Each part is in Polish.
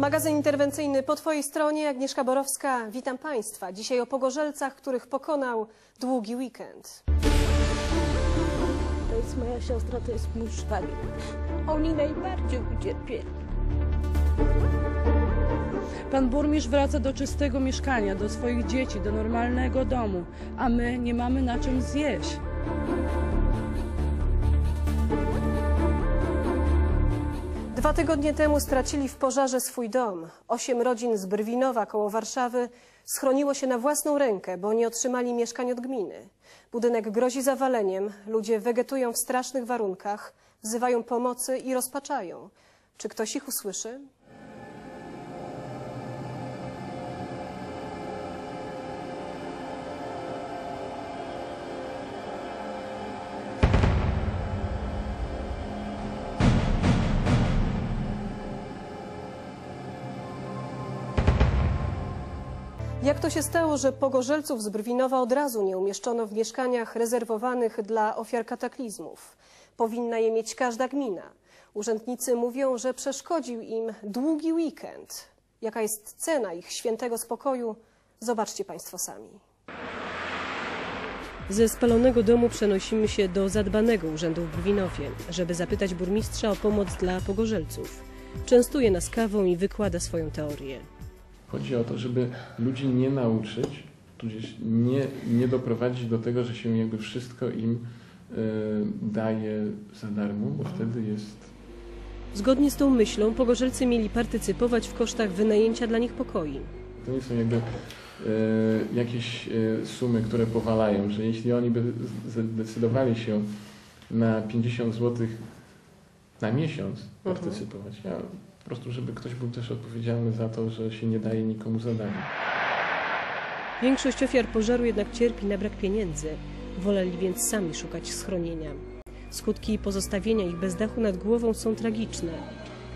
Magazyn interwencyjny po Twojej stronie, Agnieszka Borowska. Witam Państwa. Dzisiaj o pogorzelcach, których pokonał długi weekend. To jest moja siostra, to jest mój szwagier. Oni najbardziej ucierpieli. Pan burmistrz wraca do czystego mieszkania, do swoich dzieci, do normalnego domu, a my nie mamy na czym zjeść. Dwa tygodnie temu stracili w pożarze swój dom. Osiem rodzin z Brwinowa koło Warszawy schroniło się na własną rękę, bo nie otrzymali mieszkań od gminy. Budynek grozi zawaleniem, ludzie wegetują w strasznych warunkach, wzywają pomocy i rozpaczają. Czy ktoś ich usłyszy? Jak to się stało, że pogorzelców z Brwinowa od razu nie umieszczono w mieszkaniach rezerwowanych dla ofiar kataklizmów? Powinna je mieć każda gmina. Urzędnicy mówią, że przeszkodził im długi weekend. Jaka jest cena ich świętego spokoju? Zobaczcie Państwo sami. Ze spalonego domu przenosimy się do zadbanego urzędu w Brwinowie, żeby zapytać burmistrza o pomoc dla pogorzelców. Częstuje nas kawą i wykłada swoją teorię. Chodzi o to, żeby ludzi nie nauczyć, tudzież nie, nie doprowadzić do tego, że się jakby wszystko im y, daje za darmo, bo wtedy jest Zgodnie z tą myślą pogorzelcy mieli partycypować w kosztach wynajęcia dla nich pokoi. To nie są jakby e, jakieś e, sumy, które powalają, że jeśli oni by zdecydowali się na 50 zł na miesiąc partycypować, ja, po prostu żeby ktoś był też odpowiedzialny za to, że się nie daje nikomu zadania. Większość ofiar pożaru jednak cierpi na brak pieniędzy. Woleli więc sami szukać schronienia. Skutki pozostawienia ich bez dachu nad głową są tragiczne.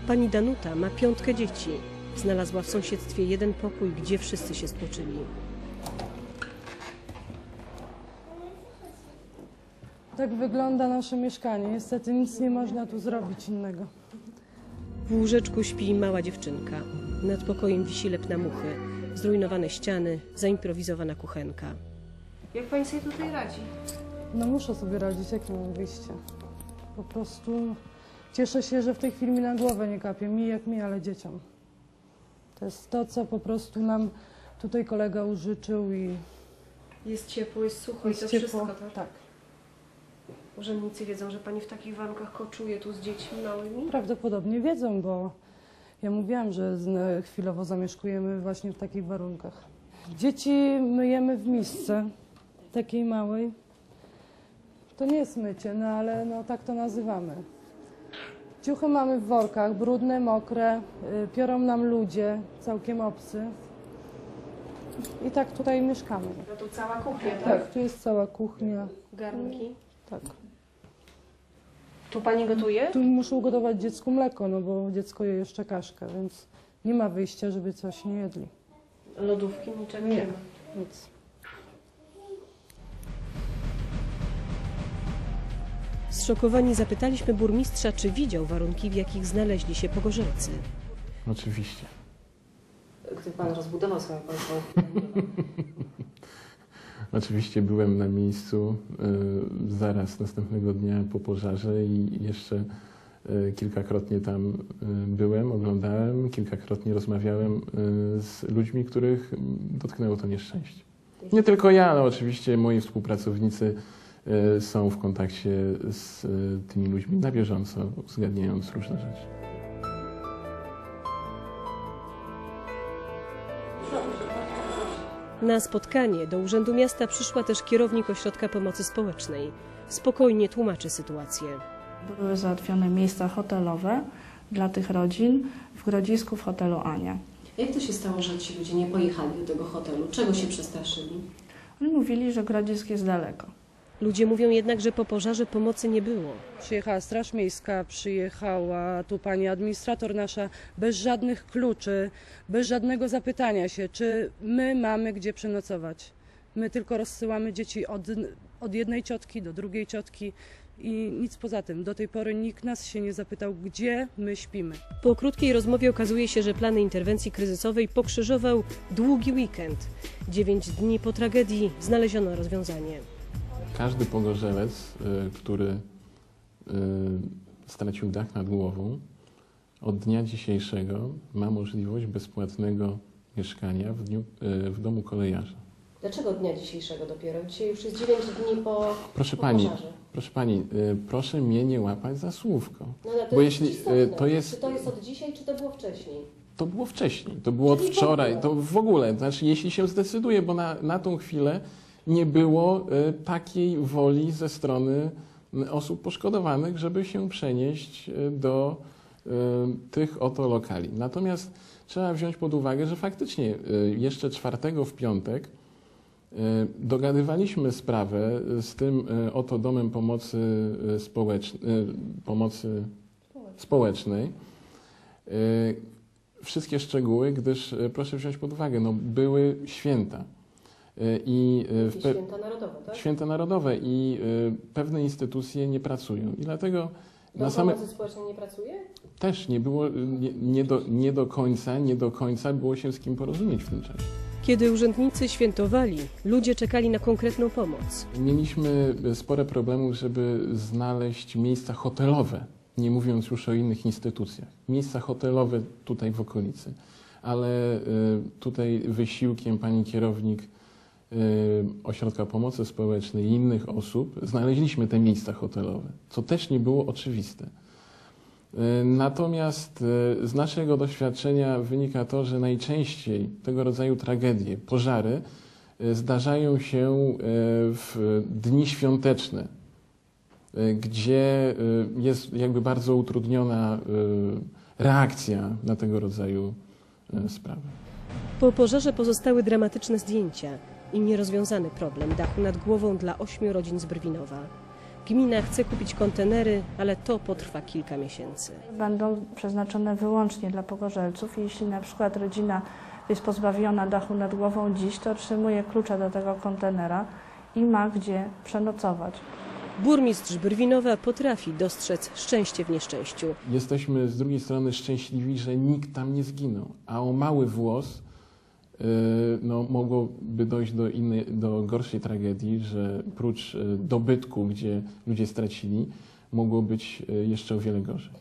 Pani Danuta ma piątkę dzieci. Znalazła w sąsiedztwie jeden pokój, gdzie wszyscy się stłoczyli. Tak wygląda nasze mieszkanie. Niestety nic nie można tu zrobić innego. W łóżeczku śpi mała dziewczynka. Nad pokojem wisi lep na muchy, zrujnowane ściany, zaimprowizowana kuchenka. Jak pani sobie tutaj radzi? No muszę sobie radzić, jakie mam wyjście. Po prostu cieszę się, że w tej chwili mi na głowę nie kapie. Mi jak mi, ale dzieciom. To jest to, co po prostu nam tutaj kolega użyczył i Jest ciepło, jest sucho jest ciepło. Tak. Urzędnicy wiedzą, że pani w takich warunkach koczuje tu z dziećmi małymi? Prawdopodobnie wiedzą, bo ja mówiłam, że z- chwilowo zamieszkujemy właśnie w takich warunkach. Dzieci myjemy w misce, takiej małej. To nie jest mycie, no ale no, tak to nazywamy. Ciuchy mamy w workach, brudne, mokre, y, piorą nam ludzie, całkiem obcy. I tak tutaj mieszkamy. No tu cała kuchnia, Tak, tu jest cała kuchnia. Garnki. Tak. Tu pani gotuje? Tu muszę ugotować dziecku mleko, no bo dziecko je jeszcze kaszkę, więc nie ma wyjścia, żeby coś nie jedli. Lodówki, niczego Nie. nie ma. Nic. Zszokowani zapytaliśmy burmistrza, czy widział warunki, w jakich znaleźli się pogorzelcy. Oczywiście. Gdy pan rozbudował swoją państwową Oczywiście byłem na miejscu y, zaraz następnego dnia po pożarze i jeszcze y, kilkakrotnie tam y, byłem, oglądałem, kilkakrotnie rozmawiałem z ludźmi, których dotknęło to nieszczęście. Nie tylko ja, no oczywiście moi współpracownicy są w kontakcie z tymi ludźmi na bieżąco, uzgadniając różne rzeczy. Na spotkanie do Urzędu Miasta przyszła też kierownik Ośrodka Pomocy Społecznej. Spokojnie tłumaczy sytuację. Były załatwione miejsca hotelowe dla tych rodzin w Grodzisku w hotelu Ania. Jak to się stało, że ci ludzie nie pojechali do tego hotelu? Czego się przestraszyli? Oni mówili, że Grodzisk jest daleko. Ludzie mówią jednak, że po pożarze pomocy nie było. Przyjechała Straż Miejska, przyjechała tu pani administrator nasza, bez żadnych kluczy, bez żadnego zapytania się, czy my mamy gdzie przenocować. My tylko rozsyłamy dzieci od, od jednej ciotki do drugiej ciotki. i nic poza tym. Do tej pory nikt nas się nie zapytał, gdzie my śpimy. Po krótkiej rozmowie okazuje się, że plany interwencji kryzysowej pokrzyżował długi weekend. Dziewięć dni po tragedii znaleziono rozwiązanie. Każdy pogorzelec, y, który y, stracił dach nad głową, od dnia dzisiejszego ma możliwość bezpłatnego mieszkania w, dniu, y, w domu kolejarza. Dlaczego dnia dzisiejszego dopiero? Dzisiaj już jest dziewięć dni po, Proszę po pani, pożarze. proszę pani, proszę mnie nie łapać za słówko. No, ale to Bo jest jeśli, to jest- Czy to jest od dzisiaj, czy to było wcześniej? To było wcześniej, to było od Czyli w wczoraj, ogóle. to w ogóle, znaczy jeśli się zdecyduje, bo na, na tą chwilę nie było y, takiej woli ze strony osób poszkodowanych, żeby się przenieść y, do y, tych oto lokali. Natomiast trzeba wziąć pod uwagę, że faktycznie jeszcze czwartego w piątek dogadywaliśmy sprawę z tym oto domem pomocy społecznej, pomocy społecznej. Wszystkie szczegóły, gdyż proszę wziąć pod uwagę, no, były święta. Y, I y, pe- Święta Narodowe, tak? święta narodowe i y, pewne instytucje nie pracują. I dlatego na same pomocy społecznej nie pracuje? też nie było, nie, nie, do, nie do końca, nie do końca było się z kim porozumieć w tym czasie. Kiedy urzędnicy świętowali, ludzie czekali na konkretną pomoc. Mieliśmy spore problemy, żeby znaleźć miejsca hotelowe, nie mówiąc już o innych instytucjach. Miejsca hotelowe tutaj w okolicy. Ale tutaj wysiłkiem pani kierownik Ośrodka Pomocy Społecznej i innych osób znaleźliśmy te miejsca hotelowe, co też nie było oczywiste. Y, Natomiast y, z naszego doświadczenia wynika to, że najczęściej tego rodzaju tragedie, pożary, y, zdarzają się y, w dni świąteczne, y, gdzie y, jest jakby bardzo utrudniona y, reakcja na tego rodzaju y, sprawy. Po pożarze pozostały dramatyczne zdjęcia i nierozwiązany problem dachu nad głową dla ośmiu rodzin z Brwinowa. Gmina chce kupić kontenery, ale to potrwa kilka miesięcy. Będą przeznaczone wyłącznie dla pogorzelców. Jeśli na przykład rodzina jest pozbawiona dachu nad głową dziś, to otrzymuje klucza do tego kontenera i ma gdzie przenocować. Burmistrz Brwinowa potrafi dostrzec szczęście w nieszczęściu. Jesteśmy z drugiej strony szczęśliwi, że nikt tam nie zginął, a o mały włos no, mogłoby dojść do, innej, do gorszej tragedii, że prócz y, dobytku, gdzie ludzie stracili, mogło być y, jeszcze o wiele gorzej.